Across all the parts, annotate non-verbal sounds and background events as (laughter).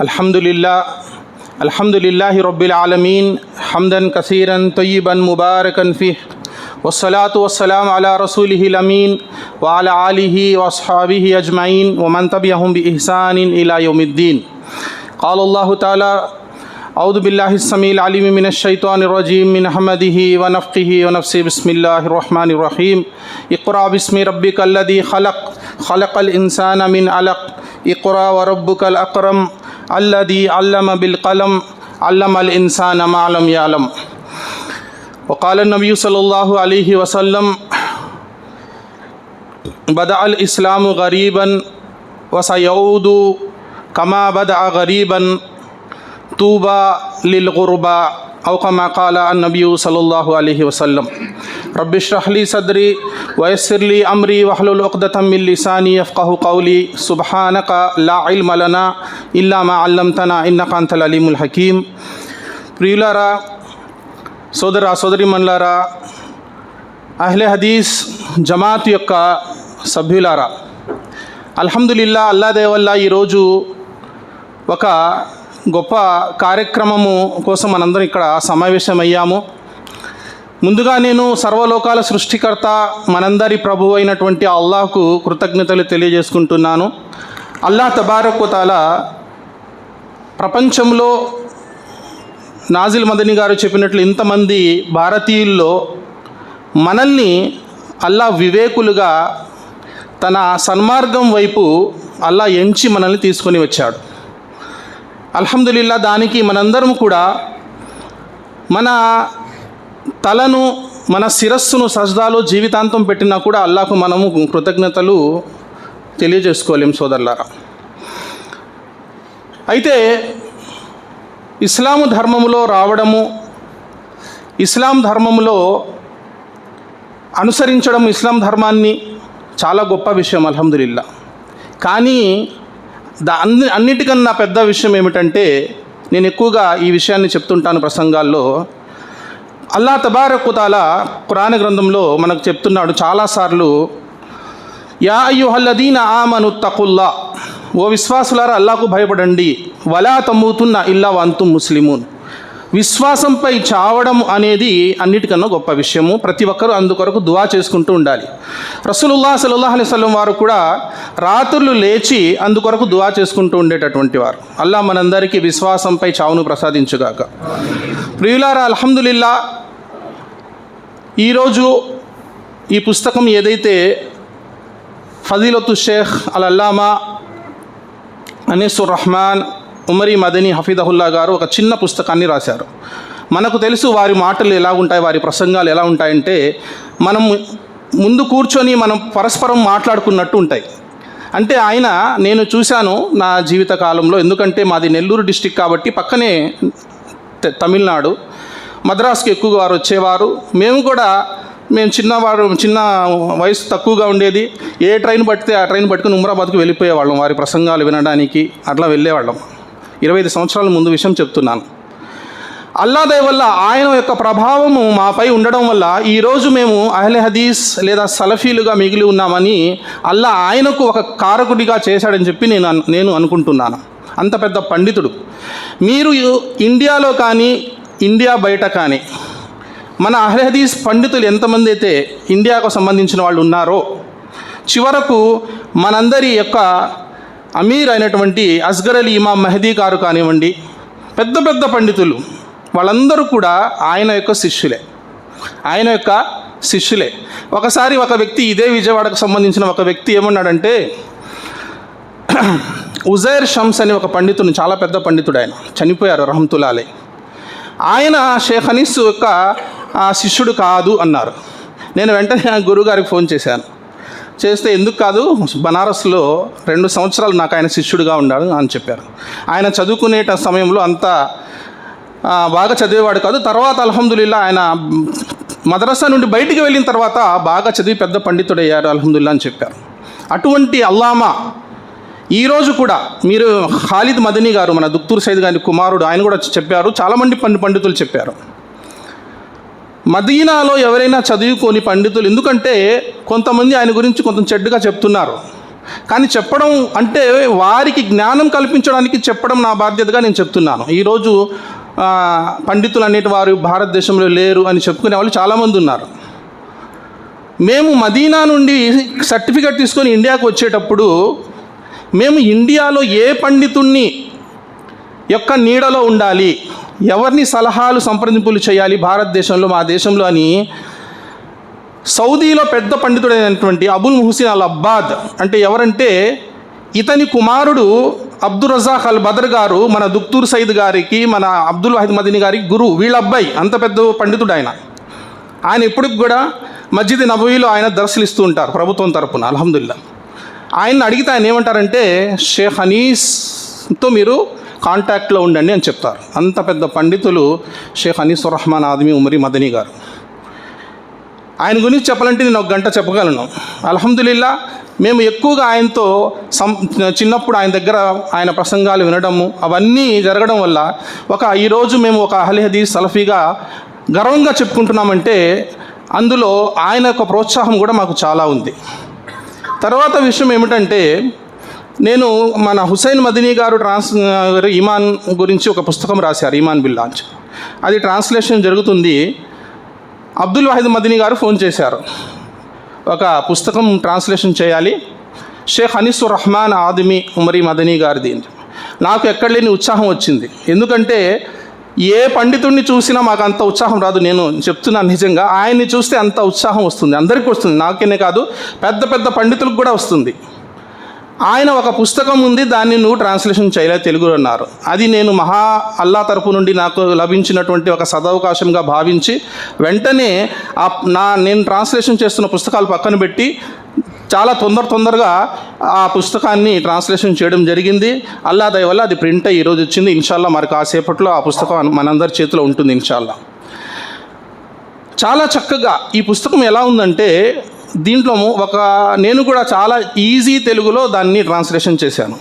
الحمد لله الحمد لله رب العالمين حمدا كثيرا طيبا مباركا فيه والصلاة والسلام على رسوله الأمين وعلى آله وأصحابه أجمعين ومن تبعهم بإحسان إلى يوم الدين. قال الله تعالى أعوذ بالله السميع العليم من الشيطان الرجيم من حمده ونفقه ونفسه بسم الله الرحمن الرحيم. اقرأ باسم ربك الذي خلق خلق الإنسان من علق. اقرأ وربك الأكرم. الذي علم بالقلم علم الإنسان ما لم يعلم. وقال النبي صلى الله عليه وسلم بدأ الإسلام غريبا وسيعود كما بدأ غريبا طوبى للغرباء. أو كما قال النبي صلى الله عليه وسلم. رب اشرح لي صدري ويسر لي أمري واحلل عقدة من لساني يفقه قولي سبحانك لا علم لنا إلا ما علمتنا إنك أنت العليم الحكيم ప్రియులారా సోదర సోదరిమన్లారా అహ్లే హదీస్ జమాత్ యొక్క సభ్యులారా అల్హమ్దులిల్లా అల్లా దేవల్ల ఈరోజు ఒక గొప్ప కార్యక్రమము కోసం మనందరం ఇక్కడ సమావేశమయ్యాము ముందుగా నేను సర్వలోకాల సృష్టికర్త మనందరి ప్రభు అయినటువంటి అల్లాహకు కృతజ్ఞతలు తెలియజేసుకుంటున్నాను. అల్లా తబారకుతాల ప్రపంచంలో నాజిల్ మదని గారు చెప్పినట్లు ఇంతమంది భారతీయుల్లో మనల్ని అల్లా వివేకులుగా తన సన్మార్గం వైపు అల్లా ఎంచి మనల్ని తీసుకొని వచ్చాడు. అల్హమ్దుల్లా దానికి మనందరం కూడా మన తలను మన శిరస్సును సజ్దాలో జీవితాంతం పెట్టినా కూడా అల్లాకు మనము కృతజ్ఞతలు తెలియజేసుకోలేం సోదరులారా. అయితే ఇస్లాము ధర్మములో రావడము ఇస్లాం ధర్మములో అనుసరించడం ఇస్లాం ధర్మాన్ని చాలా గొప్ప విషయం అల్హమ్దులిల్లా. కానీ దా అన్ని అన్నిటికన్నా పెద్ద విషయం ఏమిటంటే నేను ఎక్కువగా ఈ విషయాన్ని చెప్తుంటాను ప్రసంగాల్లో. అల్లా తబారకుతాల పురాణ గ్రంథంలో మనకు చెప్తున్నాడు చాలాసార్లు యా అయ్యుహల్లదీన ఆమను తకుల్లా ఓ విశ్వాసులారా అల్లాకు భయపడండి వలా తమ్ముతున్న ఇల్లా వంతు ముస్లిమూన్. విశ్వాసంపై చావడం అనేది అన్నిటికన్నా గొప్ప విషయము. ప్రతి ఒక్కరూ అందుకొరకు దువా చేసుకుంటూ ఉండాలి. రసూలుల్లా సల్లాహ్ అలైవల్లం వారు కూడా రాత్రులు లేచి అందుకొరకు దువా చేసుకుంటూ ఉండేటటువంటి వారు. అల్లా మనందరికీ విశ్వాసంపై చావును ప్రసాదించుగాక. ప్రియులారా అల్హమ్దులిల్లా ఈరోజు ఈ పుస్తకం ఏదైతే ఫజీలతు షేఖ్ అల్ అల్లామా అనీసుర్ రహమాన్ ఉమరి మదని హఫీదహుల్లా గారు ఒక చిన్న పుస్తకాన్ని రాశారు. మనకు తెలుసు వారి మాటలు ఎలా ఉంటాయి వారి ప్రసంగాలు ఎలా ఉంటాయంటే మనం ముందు కూర్చొని మనం పరస్పరం మాట్లాడుకున్నట్టు ఉంటాయి. అంటే ఆయన నేను చూశాను నా జీవిత కాలంలో ఎందుకంటే మాది నెల్లూరు డిస్టిక్ కాబట్టి పక్కనే తమిళనాడు. మద్రాసుకి ఎక్కువగా వారు వచ్చేవారు. మేము కూడా మేము చిన్నవారు చిన్న వయసు తక్కువగా ఉండేది. ఏ ట్రైన్ పడితే ఆ ట్రైన్ పట్టుకుని ఉమ్రాబాద్కు వెళ్ళిపోయేవాళ్ళం. వారి ప్రసంగాలు వినడానికి అట్లా వెళ్ళేవాళ్ళం. ఇరవై ఐదు సంవత్సరాల ముందు విషయం చెప్తున్నాను. అల్లా వల్ల ఆయన యొక్క ప్రభావము మాపై ఉండడం వల్ల ఈరోజు మేము అహ్లె హదీస్ లేదా సలఫీలుగా మిగిలి ఉన్నామని అల్లా ఆయనకు ఒక కారకుడిగా చేశాడని చెప్పి నేను నేను అనుకుంటున్నాను. అంత పెద్ద పండితుడు. మీరు ఇండియాలో కానీ ఇండియా బయట కానీ మన అహ్లె హదీస్ పండితులు ఎంతమంది అయితే ఇండియాకు సంబంధించిన వాళ్ళు ఉన్నారో చివరకు మనందరి యొక్క అమీర్ అయినటువంటి అస్గర్ అలీ ఇమాం మెహదీ గారు కానివ్వండి పెద్ద పెద్ద పండితులు వాళ్ళందరూ కూడా ఆయన యొక్క శిష్యులే. ఆయన యొక్క శిష్యులే. ఒకసారి ఒక వ్యక్తి ఇదే విజయవాడకు సంబంధించిన ఒక వ్యక్తి ఏమన్నాడంటే ఉజైర్ షమ్స్ అని ఒక పండితుడు చాలా పెద్ద పండితుడు ఆయన చనిపోయారు రహంతులాలే ఆయన షేఖ్ హనీస్ యొక్క శిష్యుడు కాదు అన్నారు. నేను వెంటనే గురువుగారికి ఫోన్ చేశాను. చేస్తే ఎందుకు కాదు బనారస్లో రెండు సంవత్సరాలు నాకు ఆయన శిష్యుడిగా ఉన్నాడు అని చెప్పారు. ఆయన చదువుకునే సమయంలో అంత బాగా చదివేవాడు కాదు. తర్వాత అల్హమ్దుల్లా ఆయన మదరసా నుండి బయటికి వెళ్ళిన తర్వాత బాగా చదివి పెద్ద పండితుడయ్యారు అల్హమ్దుల్లా అని చెప్పారు. అటువంటి అల్లామా ఈరోజు కూడా మీరు ఖాలిద్ మదనీ గారు మన దుక్తూర్ సైద్ గారి కుమారుడు ఆయన కూడా చెప్పారు. చాలామంది పండి పండితులు చెప్పారు. మదీనాలో ఎవరైనా చదువుకొని పండితులు ఎందుకంటే కొంతమంది ఆయన గురించి కొంత చెడ్డగా చెప్తున్నారు. కానీ చెప్పడం అంటే వారికి జ్ఞానం కల్పించడానికి చెప్పడం నా బాధ్యతగా నేను చెప్తున్నాను. ఈరోజు పండితులు అనేటి వారు భారతదేశంలో లేరు అని చెప్పుకునే వాళ్ళు చాలామంది ఉన్నారు. మేము మదీనా నుండి సర్టిఫికెట్ తీసుకొని ఇండియాకు వచ్చేటప్పుడు మేము ఇండియాలో ఏ పండితుణ్ణి యొక్క నీడలో ఉండాలి? ఎవరిని సలహాలు సంప్రదింపులు చేయాలి భారతదేశంలో మా దేశంలో అని సౌదీలో పెద్ద పండితుడైనటువంటి అబుల్ ముహసిన్ అల్ అబ్బాద్ అంటే ఎవరంటే ఇతని కుమారుడు అబ్దుల్ రజాక్ అల్ బదర్ గారు మన దుక్తూర్ సయీద్ గారికి మన అబ్దుల్ వాహిద్ మదిని గారికి గురువు వీళ్ళ అబ్బాయి అంత పెద్ద పండితుడు ఆయన ఆయన ఇప్పటికి కూడా మస్జిద్ నబవీలో ఆయన దర్శలు ఇస్తూ ఉంటారు ప్రభుత్వం తరపున అల్హమ్దుల్లా. ఆయన్ని అడిగితే ఆయన ఏమంటారంటే షేఖ్ హనీస్తో మీరు కాంటాక్ట్లో ఉండండి అని చెప్తారు. అంత పెద్ద పండితులు షేఖ్ అనీసుర్ రహమాన్ ఆదమి ఉమరి మదనీ గారు. ఆయన గురించి చెప్పాలంటే నేను ఒక గంట చెప్పగలను. అల్హమ్దుల్లా మేము ఎక్కువగా ఆయనతో సం చిన్నప్పుడు ఆయన దగ్గర ఆయన ప్రసంగాలు వినడము అవన్నీ జరగడం వల్ల ఒక ఈరోజు మేము ఒక అహ్లీ సలఫీగా గర్వంగా చెప్పుకుంటున్నామంటే అందులో ఆయన యొక్క ప్రోత్సాహం కూడా మాకు చాలా ఉంది. తర్వాత విషయం ఏమిటంటే నేను మన హుసైన్ మదినీ గారు ట్రాన్స్ ఇమాన్ గురించి ఒక పుస్తకం రాశారు ఇమాన్ బిల్లాంచ్ అది ట్రాన్స్లేషన్ జరుగుతుంది. అబ్దుల్ వాహిద్ మదినీ గారు ఫోన్ చేశారు. ఒక పుస్తకం ట్రాన్స్లేషన్ చేయాలి. షేక్ హనీసుర్ రహమాన్ ఆదిమి ఉమరి మదనీ గారిది. నాకు ఎక్కడ లేని ఉత్సాహం వచ్చింది. ఎందుకంటే ఏ పండితుడిని చూసినా మాకు అంత ఉత్సాహం రాదు. నేను చెప్తున్నాను నిజంగా ఆయన్ని చూస్తే అంత ఉత్సాహం వస్తుంది. అందరికీ వస్తుంది. నాకేనే కాదు పెద్ద పెద్ద పండితులకు కూడా వస్తుంది. ఆయన ఒక పుస్తకం ఉంది దాన్ని నువ్వు ట్రాన్స్లేషన్ చేయలేదు తెలుగులో అన్నారు. అది నేను మహా అల్లా తరపు నుండి నాకు లభించినటువంటి ఒక సదవకాశంగా భావించి వెంటనే ఆ నా నేను ట్రాన్స్లేషన్ చేస్తున్న పుస్తకాలు పక్కన పెట్టి చాలా తొందర తొందరగా ఆ పుస్తకాన్ని ట్రాన్స్లేషన్ చేయడం జరిగింది. అల్లా దయ వల్ల అది ప్రింట్ అయ్యి ఈరోజు వచ్చింది. ఇన్షాల్లా మరి కాసేపట్లో ఆ పుస్తకం మనందరి చేతిలో ఉంటుంది ఇన్షాల్లా. చాలా చక్కగా ఈ పుస్తకం ఎలా ఉందంటే దీంట్లో ఒక నేను కూడా చాలా ఈజీ తెలుగులో దాన్ని ట్రాన్స్లేషన్ చేశాను.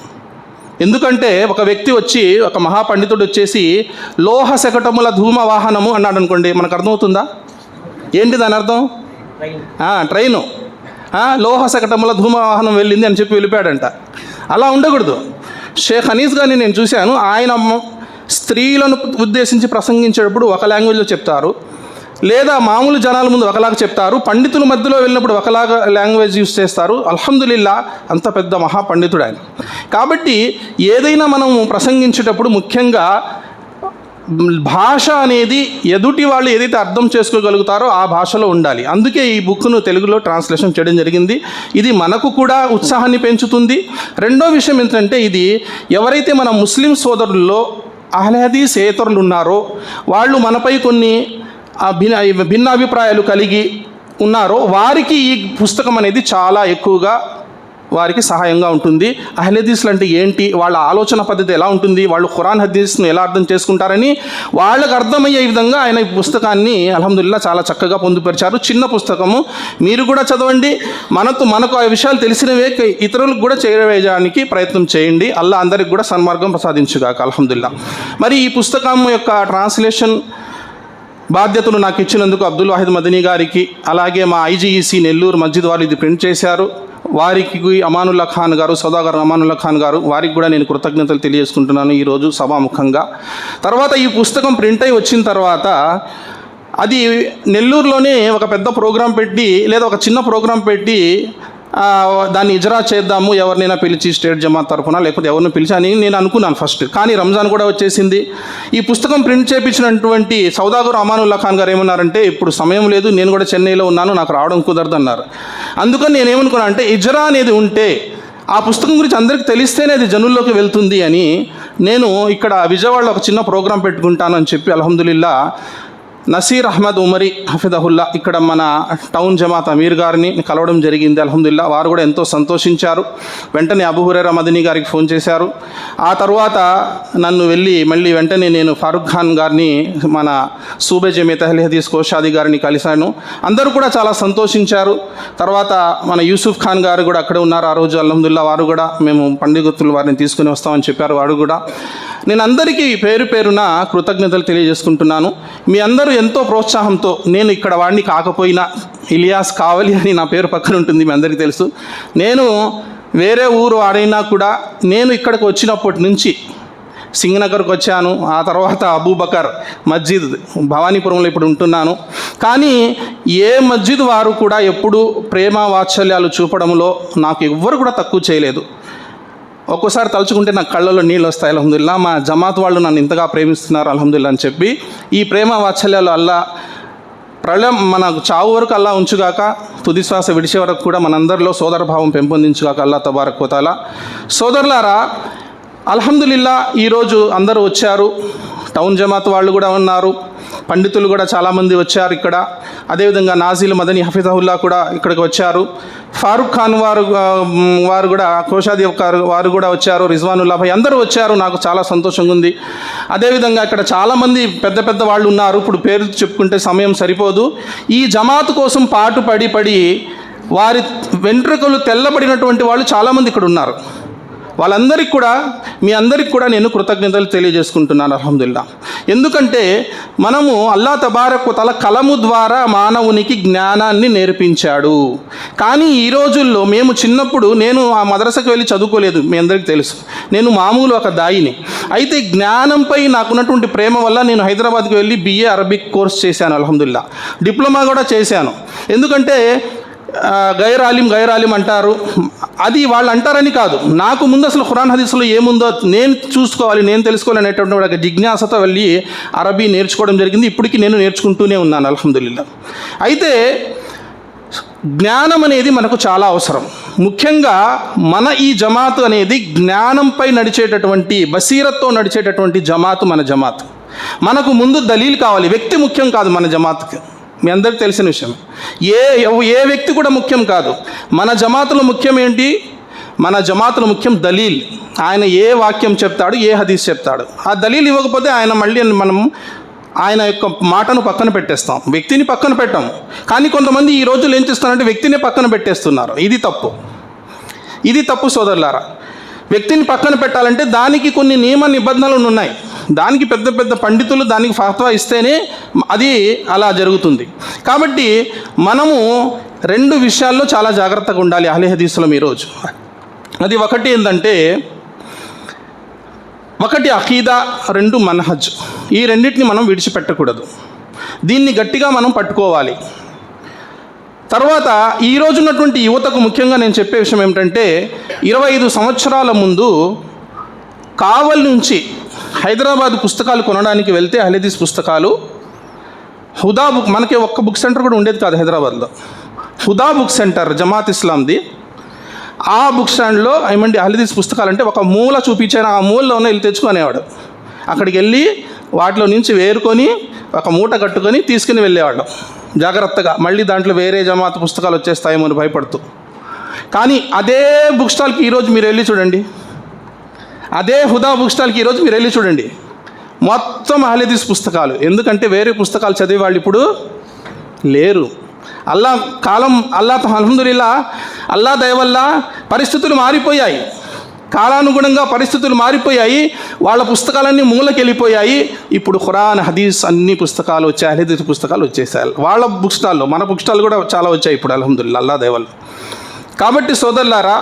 ఎందుకంటే ఒక వ్యక్తి వచ్చి ఒక మహాపండితుడు వచ్చేసి లోహ శకటముల ధూమ వాహనము అన్నాడు అనుకోండి మనకు అర్థమవుతుందా? ఏంటి దాని అర్థం? ట్రైను. లోహ శకటముల ధూమ వాహనం వెళ్ళింది అని చెప్పి వెళ్ళిపోయాడంట. అలా ఉండకూడదు. షేక్ హనీస్ గారిని నేను చూశాను. ఆయన స్త్రీలను ఉద్దేశించి ప్రసంగించేటప్పుడు ఒక లాంగ్వేజ్లో చెప్తారు. లేదా మామూలు జనాల ముందు ఒకలాగా చెప్తారు పండితుల మధ్యలో వెళ్ళినప్పుడు ఒకలాగా లాంగ్వేజ్ యూస్ చేస్తారు. అల్హమ్దులిల్లా అంత పెద్ద మహాపండితుడు ఆయన. కాబట్టి ఏదైనా మనం ప్రసంగించేటప్పుడు ముఖ్యంగా భాష అనేది ఎదుటి వాళ్ళు ఏదైతే అర్థం చేసుకోగలుగుతారో ఆ భాషలో ఉండాలి. అందుకే ఈ బుక్ను తెలుగులో ట్రాన్స్లేషన్ చేయడం జరిగింది. ఇది మనకు కూడా ఉత్సాహాన్ని పెంచుతుంది. రెండో విషయం ఏంటంటే ఇది ఎవరైతే మన ముస్లిం సోదరుల్లో అహ్లహదీస్ ఏతరులు ఉన్నారో వాళ్ళు మనపై కొన్ని భిన్న అభిప్రాయాలు కలిగి ఉన్నారో వారికి ఈ పుస్తకం అనేది చాలా ఎక్కువగా వారికి సహాయంగా ఉంటుంది. అహ్లదీస్లు అంటే ఏంటి? వాళ్ళ ఆలోచన పద్ధతి ఎలా ఉంటుంది? వాళ్ళు ఖురాన్ హదీస్ను ఎలా అర్థం చేసుకుంటారని వాళ్ళకు అర్థమయ్యే విధంగా ఆయన ఈ పుస్తకాన్ని అలహదుల్లా చాలా చక్కగా పొందుపరిచారు. చిన్న పుస్తకము. మీరు కూడా చదవండి. మనతో మనకు ఆ విషయాలు తెలిసినవే ఇతరులకు కూడా చేరవేయడానికి ప్రయత్నం చేయండి. అల్లా అందరికి కూడా సన్మార్గం ప్రసాదించుగాక అలహదుల్లా మరి ఈ పుస్తకం యొక్క ట్రాన్స్లేషన్ బాధ్యతలు నాకు ఇచ్చినందుకు అబ్దుల్ వాహిద్ మదనీ గారికి అలాగే మా ఐజీఈసీ నెల్లూరు మస్జిద్ వారు ఇది ప్రింట్ చేశారు. వారికి అమానుల్లా ఖాన్ గారు సౌదాగర్ అమానుల్లా ఖాన్ గారు వారికి కూడా నేను కృతజ్ఞతలు తెలియజేసుకుంటున్నాను ఈరోజు సభాముఖంగా. తర్వాత ఈ పుస్తకం ప్రింట్ అయి వచ్చిన తర్వాత అది నెల్లూరులోనే ఒక పెద్ద ప్రోగ్రాం పెట్టి లేదా ఒక చిన్న ప్రోగ్రాం పెట్టి దాన్ని ఇజరా చేద్దాము ఎవరినైనా పిలిచి స్టేట్ జమాత్ తరఫున లేకపోతే ఎవరిని పిలిచి అని నేను అనుకున్నాను ఫస్ట్ కానీ రంజాన్ కూడా వచ్చేసింది. ఈ పుస్తకం ప్రింట్ చేయించినటువంటి సౌదాగర్ అమానుల్లా ఖాన్ గారు ఏమన్నారంటే ఇప్పుడు సమయం లేదు నేను కూడా చెన్నైలో ఉన్నాను నాకు రావడం కుదరదు అన్నారు అందుకని నేను ఏమనుకున్నాను అంటే ఇజరా అనేది ఉంటే ఆ పుస్తకం గురించి అందరికీ తెలిస్తేనే అది జనుల్లోకి వెళ్తుంది అని నేను ఇక్కడ విజయవాడలో ఒక చిన్న ప్రోగ్రాం పెట్టుకుంటానని చెప్పి అల్హమ్దులిల్లా నసీర్ అహ్మద్ ఉమరి హఫిదహుల్లా ఇక్కడ మన టౌన్ జమాత్ అమీర్ గారిని కలవడం జరిగింది అల్హమ్దుల్లా వారు కూడా ఎంతో సంతోషించారు. వెంటనే అబు మదిని గారికి ఫోన్ చేశారు. ఆ తర్వాత నన్ను వెళ్ళి మళ్ళీ వెంటనే నేను ఫారూక్ ఖాన్ గారిని మన సూబే జమేత్ తహలీహదీస్ కోషాది గారిని కలిశాను. అందరూ కూడా చాలా సంతోషించారు. తర్వాత మన యూసుఫ్ ఖాన్ గారు కూడా అక్కడే ఉన్నారు. ఆ రోజు అల్హమ్దుల్లా వారు కూడా మేము పండితులు వారిని తీసుకుని వస్తామని చెప్పారు వారు కూడా. నేను అందరికీ పేరు పేరున కృతజ్ఞతలు తెలియజేసుకుంటున్నాను. మీ అందరూ ఎంతో ప్రోత్సాహంతో నేను ఇక్కడ వాడిని కాకపోయినా ఇలియాస్ కావాలి అని నా పేరు పక్కన ఉంటుంది మీ అందరికీ తెలుసు. నేను వేరే ఊరు వాడైనా కూడా నేను ఇక్కడికి వచ్చినప్పటి నుంచి సింగనగర్కి వచ్చాను ఆ తర్వాత అబూబకర్ మస్జిద్ భవానీపురంలో ఇప్పుడు ఉంటున్నాను. కానీ ఏ మస్జిద్ వారు కూడా ఎప్పుడూ ప్రేమ వాత్సల్యాలు చూపడంలో నాకు ఎవ్వరు కూడా తక్కువ చేయలేదు. ఒక్కోసారి తలుచుకుంటే నాకు కళ్ళలో నీళ్ళు వస్తాయి అలహదుల్లా మా జమాత్ వాళ్ళు నన్ను ఇంతగా ప్రేమిస్తున్నారు అల్హమ్దుల్లా అని చెప్పి. ఈ ప్రేమ వాత్సల్యాలు అల్లా ప్రళయం మన చావు వరకు అల్లా ఉంచుగాక తుది శ్వాస విడిచే వరకు కూడా మనందరిలో సోదరభావం పెంపొందించుగాక అల్లా తబారక్ కోతాల సోదరులారా అల్హమ్దుల్లా ఈరోజు అందరూ వచ్చారు టౌన్ జమాత్ వాళ్ళు కూడా ఉన్నారు. పండితులు కూడా చాలామంది వచ్చారు ఇక్కడ. అదేవిధంగా నాజీలు మదనీ హఫీజహుల్లా కూడా ఇక్కడికి వచ్చారు. ఫారూక్ ఖాన్ వారు వారు కూడా కోశాది వారు కూడా వచ్చారు రిజ్వానుల్లా భాయ్. అందరూ వచ్చారు నాకు చాలా సంతోషంగా ఉంది. అదేవిధంగా ఇక్కడ చాలామంది పెద్ద పెద్ద వాళ్ళు ఉన్నారు. ఇప్పుడు పేరు చెప్పుకుంటే సమయం సరిపోదు. ఈ జమాత్ కోసం పాటు పడి పడి వారి వెంట్రుకలు తెల్లబడినటువంటి వాళ్ళు చాలామంది ఇక్కడ ఉన్నారు. వాళ్ళందరికీ కూడా మీ అందరికి కూడా నేను కృతజ్ఞతలు తెలియజేసుకుంటున్నాను అల్హమ్దుల్లా ఎందుకంటే మనము అల్లా తబారకు తల కలము ద్వారా మానవునికి జ్ఞానాన్ని నేర్పించాడు. కానీ ఈ రోజుల్లో మేము చిన్నప్పుడు నేను ఆ మదరసకు వెళ్ళి చదువుకోలేదు మీ అందరికీ తెలుసు. నేను మామూలు ఒక దాయిని. అయితే జ్ఞానంపై నాకున్నటువంటి ప్రేమ వల్ల నేను హైదరాబాద్కి వెళ్ళి బిఏ అరబిక్ కోర్స్ చేశాను అల్హమ్దుల్లా డిప్లొమా కూడా చేశాను. ఎందుకంటే గైర్ ఆలిం గైర్ ఆలిం అంటారు. అది వాళ్ళు అంటారని కాదు. నాకు ముందు అసలు ఖురాన్ హదీస్లో ఏముందో నేను చూసుకోవాలి నేను తెలుసుకోవాలి అనేటువంటి ఒక జిజ్ఞాసతో వెళ్ళి అరబీ నేర్చుకోవడం జరిగింది. ఇప్పటికీ నేను నేర్చుకుంటూనే ఉన్నాను అల్హమ్దుల్లా అయితే జ్ఞానం అనేది మనకు చాలా అవసరం. ముఖ్యంగా మన ఈ జమాత్ అనేది జ్ఞానంపై నడిచేటటువంటి బసీరత్తో నడిచేటటువంటి జమాత్ మన జమాత్. మనకు ముందు దలీల్ కావాలి. వ్యక్తి ముఖ్యం కాదు మన జమాత్కి. మీ అందరికీ తెలిసిన విషయం. ఏ ఏ వ్యక్తి కూడా ముఖ్యం కాదు. మన జమాతులు ముఖ్యం ఏంటి? మన జమాతులు ముఖ్యం దలీల్. ఆయన ఏ వాక్యం చెప్తాడు ఏ హదీస్ చెప్తాడు. ఆ దలీల్ ఇవ్వకపోతే ఆయన మళ్ళీ మనం ఆయన యొక్క మాటను పక్కన పెట్టేస్తాం. వ్యక్తిని పక్కన పెట్టాం. కానీ కొంతమంది ఈ రోజులు ఏం చేస్తున్నారంటే వ్యక్తిని పక్కన పెట్టేస్తున్నారు. ఇది తప్పు. ఇది తప్పు సోదరులారా. వ్యక్తిని పక్కన పెట్టాలంటే దానికి కొన్ని నియమ నిబంధనలు ఉన్నాయి. దానికి పెద్ద పెద్ద పండితులు దానికి ఫత్వా ఇస్తేనే అది అలా జరుగుతుంది. కాబట్టి మనము రెండు విషయాల్లో చాలా జాగ్రత్తగా ఉండాలి అహ్లీ హదీసులం ఈరోజు అది ఒకటి ఏంటంటే ఒకటి అఖీదా రెండు మన్హజ్. ఈ రెండింటిని మనం విడిచిపెట్టకూడదు. దీన్ని గట్టిగా మనం పట్టుకోవాలి. తర్వాత ఈ రోజున్నటువంటి యువతకు ముఖ్యంగా నేను చెప్పే విషయం ఏమిటంటే ఇరవై ఐదు సంవత్సరాల ముందు కావల్ నుంచి హైదరాబాద్ పుస్తకాలు కొనడానికి వెళ్తే హలిదీస్ పుస్తకాలు. హుదా బుక్ మనకి ఒక్క బుక్ సెంటర్ కూడా ఉండేది కాదు హైదరాబాద్లో. హుదా బుక్ సెంటర్ జమాత్ ఇస్లాంది. ఆ బుక్ స్టాండ్లో ఏమండి హలిదీస్ పుస్తకాలు అంటే ఒక మూల చూపించాను ఆ మూలలోనే వెళ్ళి తెచ్చుకునేవాడు అక్కడికి వెళ్ళి వాటిలో నుంచి వేరుకొని ఒక మూట కట్టుకొని తీసుకుని వెళ్ళేవాళ్ళం. జాగ్రత్తగా. మళ్ళీ దాంట్లో వేరే జమాత్ పుస్తకాలు వచ్చేస్తాయేమో అని భయపడుతూ. కానీ అదే బుక్ స్టాల్కి ఈరోజు మీరు వెళ్ళి చూడండి. అదే హుదా బుక్ స్టాల్కి ఈరోజు మీరు వెళ్ళి చూడండి. మొత్తం అహ్లదీస్ పుస్తకాలు. ఎందుకంటే వేరే పుస్తకాలు చదివే వాళ్ళు ఇప్పుడు లేరు. అల్లా కాలం అల్లా అల్హమ్దుల్లా అల్లా దయవల్ల పరిస్థితులు మారిపోయాయి. కాలానుగుణంగా పరిస్థితులు మారిపోయాయి. వాళ్ళ పుస్తకాలన్నీ మూలకి వెళ్ళిపోయాయి. ఇప్పుడు ఖురాన్ హదీస్ అన్ని పుస్తకాలు వచ్చాయి అహ్లదీస్ పుస్తకాలు వచ్చేసాయి. వాళ్ళ బుక్ స్టాల్లో మన బుక్ స్టాల్ కూడా చాలా వచ్చాయి ఇప్పుడు అల్హమ్దుల్లా అల్లా దయవల్ల. కాబట్టి సోదరులారా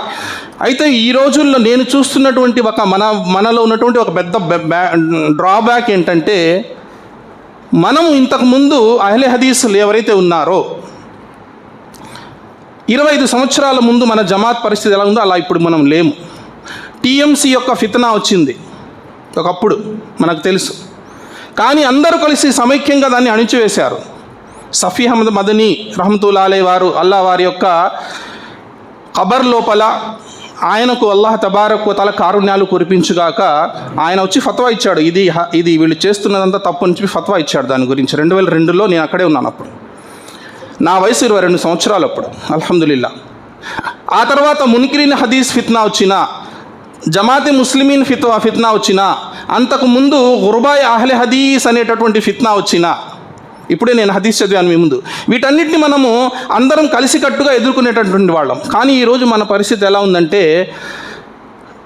అయితే ఈ రోజుల్లో నేను చూస్తున్నటువంటి ఒక మన మనలో ఉన్నటువంటి ఒక పెద్ద డ్రాబ్యాక్ ఏంటంటే మనము ఇంతకుముందు అహ్లే హదీసులు ఎవరైతే ఉన్నారో ఇరవై ఐదు సంవత్సరాల ముందు మన జమాత్ పరిస్థితి ఎలా ఉందో అలా ఇప్పుడు మనం లేము. టీఎంసీ యొక్క ఫితనా వచ్చింది ఒకప్పుడు మనకు తెలుసు. కానీ అందరూ కలిసి సమైక్యంగా దాన్ని అణిచివేశారు. సఫీ అహ్మద్ మదని రహమతుల్లా అలే వారు అల్లా వారి యొక్క ఖబర్ లోపల ఆయనకు అల్లాహ్ తబారకు తల కారుణ్యాలు కురిపించుగాక ఆయన వచ్చి ఫత్వా ఇచ్చాడు. ఇది హ- ఇది వీళ్ళు చేస్తున్నదంతా తప్పు అని చెప్పి ఫత్వా ఇచ్చాడు దాని గురించి. రెండు వేల రెండులో నేను అక్కడే ఉన్నాను అప్పుడు. నా వయసు ఇరవై రెండు సంవత్సరాలు అప్పుడు. అల్హమ్దుల్లా ఆ తర్వాత మున్కిరిన్ హదీస్ ఫిత్నా వచ్చిన జమాతి ముస్లిమీన్ ఫిత్వా ఫిత్నా వచ్చిన అంతకు ముందు గుర్బాయ్ అహ్లె హదీస్ అనేటటువంటి ఫిత్నా వచ్చిన ఇప్పుడే నేను హదీస్ చదివాను మీ ముందు. వీటన్నిటిని మనము అందరం కలిసికట్టుగా ఎదుర్కొనేటటువంటి వాళ్ళం. కానీ ఈరోజు మన పరిస్థితి ఎలా ఉందంటే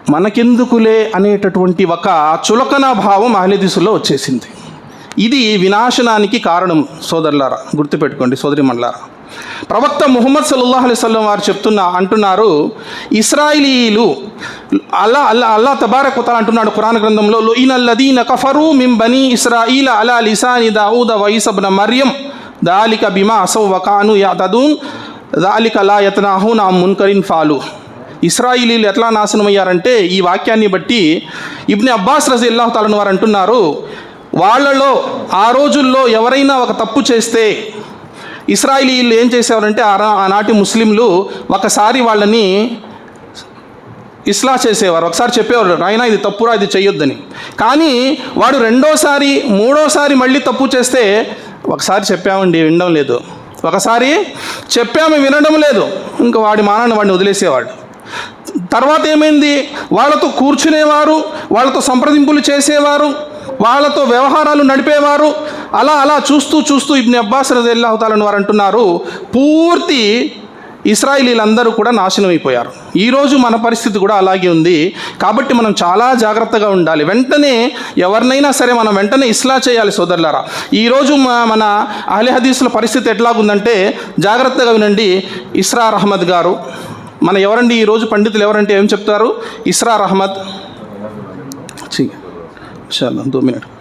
మనకెందుకులే అనేటటువంటి ఒక చులకన భావం అహ్లదీసులో వచ్చేసింది. ఇది వినాశనానికి కారణం సోదరులారా. గుర్తుపెట్టుకోండి సోదరిమణులారా. ప్రవక్త ముహమ్మద్ సల్లాహ్ అలైవల్లం వారు చెప్తున్న అంటున్నారు ఇస్రాయిలీలు అల్లా అల్లా అల్లా తబారక్ కుతాల అంటున్నాడు పురాణ గ్రంథంలో లుయినల్లదీన కఫరు మిం బనీ ఇస్రాయిల అలా లిసాని దావుద వైసబ్న మర్యం దాలిక బిమా అసౌ వకాను యాతదూన్ దాలిక లా యతనాహున్ నా మున్కరిన్ ఫాలు. ఇస్రాయిలీలు ఎట్లా నాశనం అయ్యారంటే ఈ వాక్యాన్ని బట్టి ఇబ్ని అబ్బాస్ రజీ అల్లాహతాలను వారు అంటున్నారు వాళ్ళలో ఆ రోజుల్లో ఎవరైనా ఒక తప్పు చేస్తే ఇస్రాయిలీలు ఏం చేసేవారంటే ఆనాటి ముస్లింలు ఒకసారి వాళ్ళని ఇస్లా చేసేవారు. ఒకసారి చెప్పేవారు నాయన ఇది తప్పురా ఇది చెయ్యొద్దని. కానీ వాడు రెండోసారి మూడోసారి మళ్ళీ తప్పు చేస్తే ఒకసారి చెప్పామండి వినడం లేదు. ఒకసారి చెప్పాము వినడం లేదు. ఇంకా వాడి మానాన్ని వాడిని వదిలేసేవాడు. తర్వాత ఏమైంది? వాళ్ళతో కూర్చునేవారు వాళ్ళతో సంప్రదింపులు చేసేవారు. వాళ్ళతో వ్యవహారాలు నడిపేవారు. అలా అలా చూస్తూ చూస్తూ ఇబ్ని అబ్బాస్ రజల్లాహతాలని వారు అంటున్నారు పూర్తి ఇస్రాయిలీలందరూ కూడా నాశనం అయిపోయారు ఈరోజు మన పరిస్థితి కూడా అలాగే ఉంది. కాబట్టి మనం చాలా జాగ్రత్తగా ఉండాలి. వెంటనే ఎవరినైనా సరే మనం వెంటనే ఇస్లా చేయాలి సోదరులారా. ఈరోజు మన అహ్లీ హదీసుల పరిస్థితి ఎట్లాగుందంటే జాగ్రత్తగా వినండి. ఇస్రా అహ్మద్ గారు మన ఎవరండి ఈరోజు పండితులు ఎవరంటే ఏం చెప్తారు? ఇస్రా అహ్మద్ اچھا انشاءاللہ دو منٹ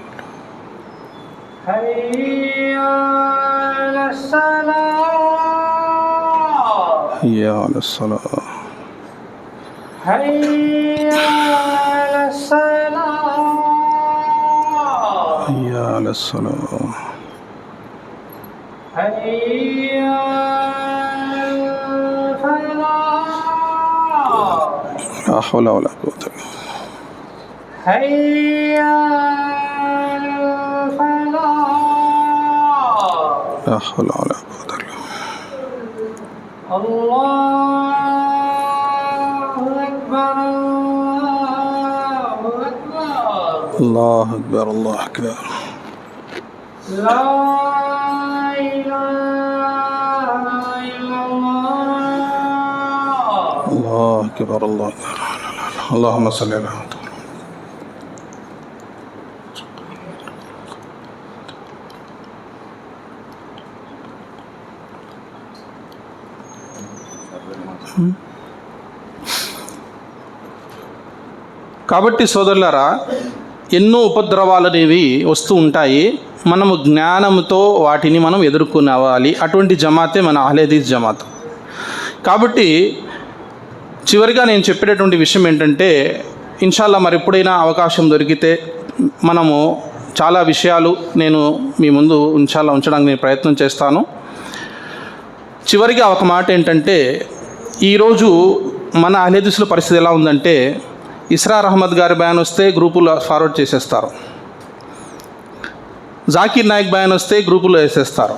حي على الصلاة. حي على الصلاة. حي على الصلاة حي على على الفلاح لا حول ولا قوة إلا حي حول ولا قوة إلا الله أكبر الله أكبر. الله أكبر لا إله إلا الله. الله أكبر الله أكبر. اللهم صل على محمد కాబట్టి సోదరులారా ఎన్నో ఉపద్రవాలు అనేవి వస్తూ ఉంటాయి. మనము జ్ఞానంతో వాటిని మనం ఎదుర్కొనవాలి అటువంటి జమాతే మన అహ్లేదీస్ జమాత్. కాబట్టి చివరిగా నేను చెప్పేటటువంటి విషయం ఏంటంటే ఇన్షాల్లా మరి ఎప్పుడైనా అవకాశం దొరికితే మనము చాలా విషయాలు నేను మీ ముందు ఇన్షాల్లా ఉంచడానికి నేను ప్రయత్నం చేస్తాను. చివరిగా ఒక మాట ఏంటంటే ఈరోజు మన అహ్లేదుసుల పరిస్థితి ఎలా ఉందంటే ఇస్రార్ అహ్మద్ గారి బ్యాన్ వస్తే గ్రూపులో ఫార్వర్డ్ చేసేస్తారు. జాకీర్ నాయక్ బ్యాన్ వస్తే గ్రూపులో వేసేస్తారు.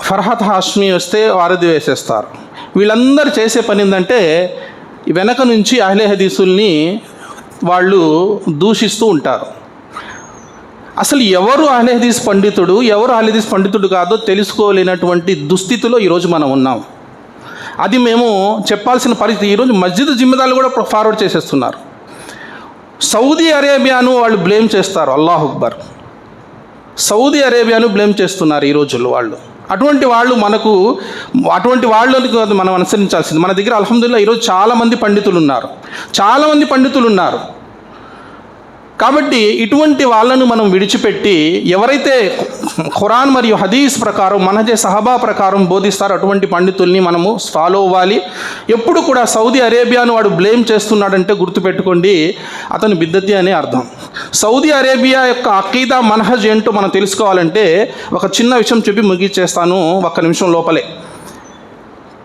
ఫర్హత్ హాష్మి వస్తే వారధి వేసేస్తారు. వీళ్ళందరూ చేసే పని ఏంటంటే వెనక నుంచి అహ్లే హదీసుల్ని వాళ్ళు దూషిస్తూ ఉంటారు. అసలు ఎవరు అహ్లే హదీస్ పండితుడు ఎవరు అహ్లే హదీస్ పండితుడు కాదో తెలుసుకోలేనటువంటి దుస్థితిలో ఈరోజు మనం ఉన్నాం. అది మేము చెప్పాల్సిన పరిస్థితి. ఈరోజు మస్జిద్ జిమ్మెదారులు కూడా ఫార్వర్డ్ చేసేస్తున్నారు. సౌదీ అరేబియాను వాళ్ళు బ్లేమ్ చేస్తారు. అల్లాహ్ అక్బర్. సౌదీ అరేబియాను బ్లేమ్ చేస్తున్నారు ఈ రోజుల్లో వాళ్ళు. అటువంటి వాళ్ళు మనకు అటువంటి వాళ్ళని మనం అనుసరించాల్సింది. మన దగ్గర అల్హమ్దుల్లా ఈరోజు చాలామంది పండితులు ఉన్నారు. చాలామంది పండితులు ఉన్నారు. కాబట్టి ఇటువంటి వాళ్ళను మనం విడిచిపెట్టి ఎవరైతే ఖురాన్ మరియు హదీస్ ప్రకారం మనజే సహబా ప్రకారం బోధిస్తారో అటువంటి పండితుల్ని మనము ఫాలో అవ్వాలి. ఎప్పుడు కూడా సౌదీ అరేబియాను వాడు బ్లేమ్ చేస్తున్నాడంటే గుర్తుపెట్టుకోండి అతను బిద్దతి అనే అర్థం. సౌదీ అరేబియా యొక్క అకీదా మనహజ్ ఏంటో మనం తెలుసుకోవాలంటే ఒక చిన్న విషయం చెప్పి ముగిచేస్తాను ఒక్క నిమిషం లోపలే.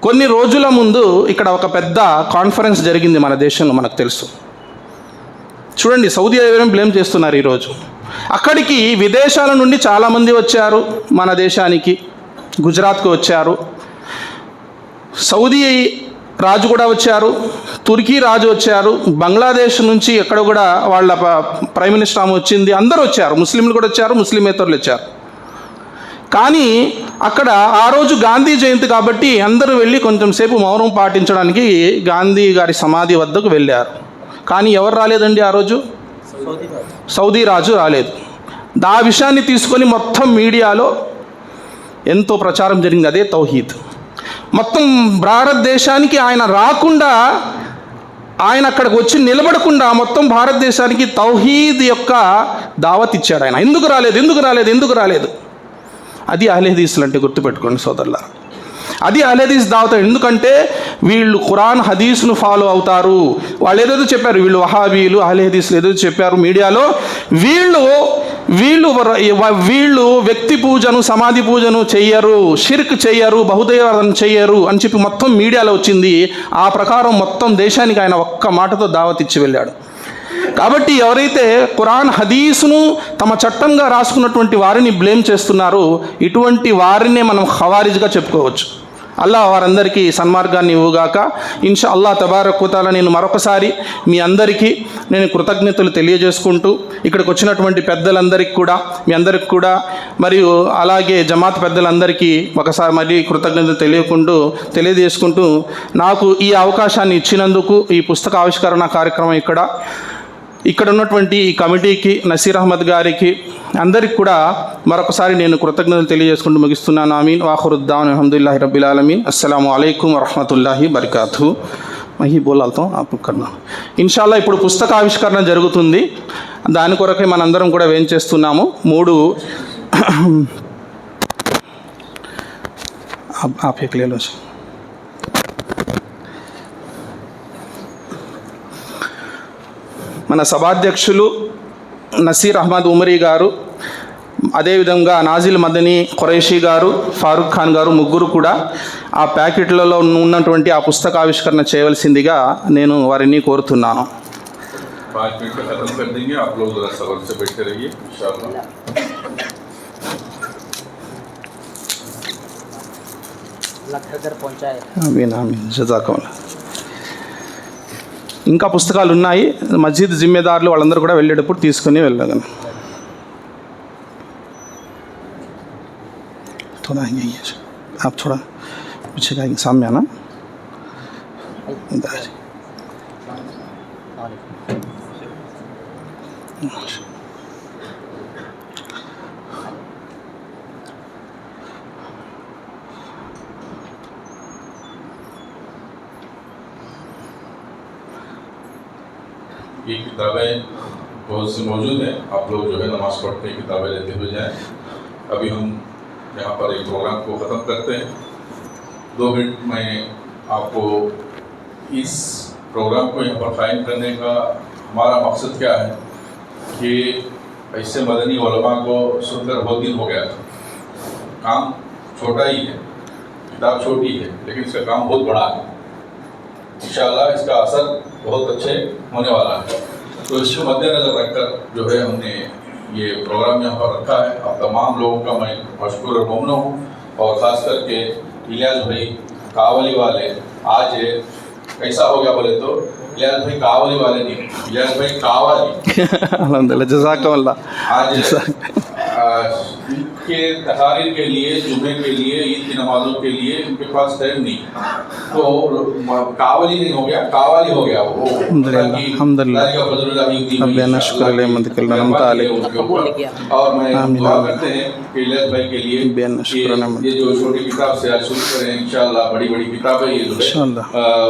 కొన్ని రోజుల ముందు ఇక్కడ ఒక పెద్ద కాన్ఫరెన్స్ జరిగింది మన దేశంలో మనకు తెలుసు. చూడండి సౌదీ అరేబియా బ్లేమ్ చేస్తున్నారు ఈరోజు. అక్కడికి విదేశాల నుండి చాలామంది వచ్చారు మన దేశానికి గుజరాత్కు వచ్చారు. సౌదీ రాజు కూడా వచ్చారు తుర్కీ రాజు వచ్చారు బంగ్లాదేశ్ నుంచి ఎక్కడ కూడా వాళ్ళ ప్రైమ్ మినిస్టర్ ఆమె వచ్చింది అందరూ వచ్చారు ముస్లింలు కూడా వచ్చారు ముస్లిమేతరులు వచ్చారు. కానీ అక్కడ ఆ రోజు గాంధీ జయంతి కాబట్టి అందరూ వెళ్ళి కొంచెం సేపు మౌనం పాటించడానికి గాంధీ గారి సమాధి వద్దకు వెళ్ళారు. కానీ ఎవరు రాలేదండి ఆ రోజు? సౌదీ రాజు రాలేదు. ఆ విషయాన్ని తీసుకొని మొత్తం మీడియాలో ఎంతో ప్రచారం జరిగింది. అదే తౌహీద్. మొత్తం భారతదేశానికి ఆయన రాకుండా ఆయన అక్కడికి వచ్చి నిలబడకుండా మొత్తం భారతదేశానికి తౌహీద్ యొక్క దావత్ ఇచ్చాడు ఆయన. ఎందుకు రాలేదు? ఎందుకు రాలేదు? ఎందుకు రాలేదు? అది అహ్లేదీసులు అంటే గుర్తుపెట్టుకోండి సోదరులారా. అది అహ్లహదీస్ దావత ఎందుకంటే వీళ్ళు ఖురాన్ హదీస్ను ఫాలో అవుతారు. వాళ్ళు ఏదేదో చెప్పారు వీళ్ళు వహాబీలు అహ్లహదీస్లు ఏదో చెప్పారు మీడియాలో. వీళ్ళు వీళ్ళు వీళ్ళు వ్యక్తి పూజను సమాధి పూజను చెయ్యరు షిర్క్ చెయ్యరు బహుదైవాదం చెయ్యరు అని చెప్పి మొత్తం మీడియాలో వచ్చింది. ఆ ప్రకారం మొత్తం దేశానికి ఆయన ఒక్క మాటతో దావత్ ఇచ్చి వెళ్ళాడు. కాబట్టి ఎవరైతే ఖురాన్ హదీసును తమ చట్టంగా రాసుకున్నటువంటి వారిని బ్లేమ్ చేస్తున్నారో ఇటువంటి వారినే మనం ఖవారిజ్గా చెప్పుకోవచ్చు. అల్లా వారందరికీ సన్మార్గాన్ని ఇవ్వుగాక. ఇన్షా అల్లా తబారక్కుతాల నేను మరొకసారి మీ అందరికీ నేను కృతజ్ఞతలు తెలియజేసుకుంటూ ఇక్కడికి వచ్చినటువంటి పెద్దలందరికీ కూడా మీ అందరికి కూడా మరియు అలాగే జమాత్ పెద్దలందరికీ ఒకసారి మళ్ళీ కృతజ్ఞతలు తెలియకుంటూ తెలియజేసుకుంటూ నాకు ఈ అవకాశాన్ని ఇచ్చినందుకు ఈ పుస్తక ఆవిష్కరణ కార్యక్రమం ఇక్కడ ఇక్కడ ఉన్నటువంటి ఈ కమిటీకి నసీర్ అహ్మద్ గారికి అందరికి కూడా మరొకసారి నేను కృతజ్ఞతలు తెలియజేసుకుంటూ ముగిస్తున్నాను ఆమీన్ వాహరుద్దాన్ అహమ్దుల్లాహి రబ్బిల్ ఆలమీన్ అస్సలం అయికం వరహమతుల్లాహి బర్కాతు మహి బోలాలతో ఆపుకన్నా ఇన్షాల్లా ఇప్పుడు పుస్తక ఆవిష్కరణ జరుగుతుంది దాని కొరకే మనందరం కూడా వేం చేస్తున్నాము మూడు आप మన సభాధ్యక్షులు నసీర్ అహ్మద్ ఉమరీ గారు అదేవిధంగా నాజిల్ మదనీ ఖురైషీ గారు ఫారూక్ ఖాన్ గారు ముగ్గురు కూడా ఆ ప్యాకెట్లలో ఉన్నటువంటి ఆ పుస్తక ఆవిష్కరణ చేయవలసిందిగా నేను వారిని కోరుతున్నాను. ఇంకా పుస్తకాలు ఉన్నాయి మస్జిద్ జిమ్మేదారులు వాళ్ళందరూ కూడా వెళ్ళేటప్పుడు తీసుకుని వెళ్ళగలను थोड़ा ये ये आप थोड़ा पीछे का सामने आना इधर کتابیں بہت سی موجود ہیں۔ آپ لوگ جو ہے نماز پڑھنے کی کتابیں لیتے ہوئے جائیں۔ ابھی ہم یہاں پر ایک پروگرام کو ختم کرتے ہیں۔ دو منٹ میں آپ کو اس پروگرام کو یہاں پر قائم کرنے کا ہمارا مقصد کیا ہے کہ ایسے مدنی علماء کو سن کر بہت دن ہو گیا تھا۔ کام چھوٹا ہی ہے، کتاب چھوٹی ہے، لیکن اس کا کام بہت بڑا ہے۔ انشاءاللہ اس کا اثر بہت اچھے ہونے والا ہے۔ تو اس کو مد نظر رکھ کر جو ہے ہم نے یہ پروگرام یہاں پر رکھا ہے۔ اور تمام لوگوں کا میں مشکور اور ممنوع ہوں۔ اور خاص کر کے الیاس بھائی کاولی والے آج ہے کیسا ہو گیا بولے تو الیاس بھائی کاولی والے نہیں الیاس بھائی کاوالی (laughs) الحمد للہ جزاک۔ اللہ آج کے تقاریر کے لیے جمعے کے لیے عید کی نمازوں کے لیے ان کے پاس ٹائم نہیں۔ تو کاولی نہیں ہو گیا کاوالی ہو گیا وہ۔ الحمد للہ اور میں دعا کرتے ہیں کہ الیاس بھائی کے لیے یہ جو چھوٹی کتاب سے آج شروع کریں انشاءاللہ بڑی بڑی کتاب ہے یہ جو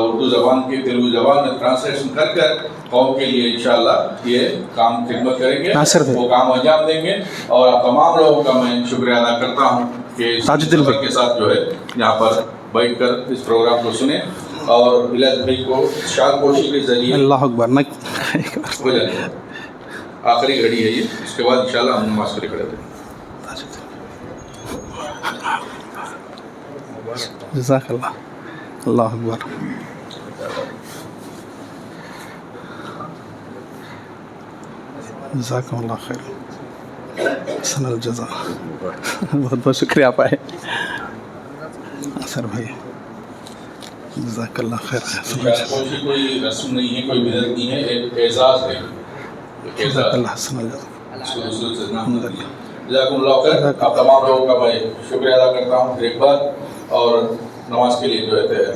اردو زبان کے تیلگو زبان میں ٹرانسلیشن کر کر قوم کے لیے انشاءاللہ یہ کام خدمت کریں گے۔ وہ کام انجام دیں گے۔ اور تمام لوگوں کا میں شکریہ ادا کرتا ہوں کہ دل کے ساتھ جو ہے یہاں پر بیٹھ کر اس پروگرام کو سنیں اور بلاد بھائی کو شاد کوشی کے ذریعے اللہ اکبر آخری گھڑی ہے یہ۔ اس کے بعد انشاءاللہ ہم نماز کے کھڑے ہوئے جزاک اللہ۔ اللہ اکبر۔ جزاک اللہ خیر۔ سن الجزا بہت بہت شکریہ آپ آئے۔ سر بھائی جزاک اللہ خیر۔ کوئی رسم نہیں ہے کوئی بدت نہیں ہے ایک اعزاز ہے۔ جزاک اللہ الجزا جزاک اللہ۔ خیر۔ آپ تمام لوگوں کا میں شکریہ ادا کرتا ہوں ایک بار اور نماز کے لیے جو ہے تیار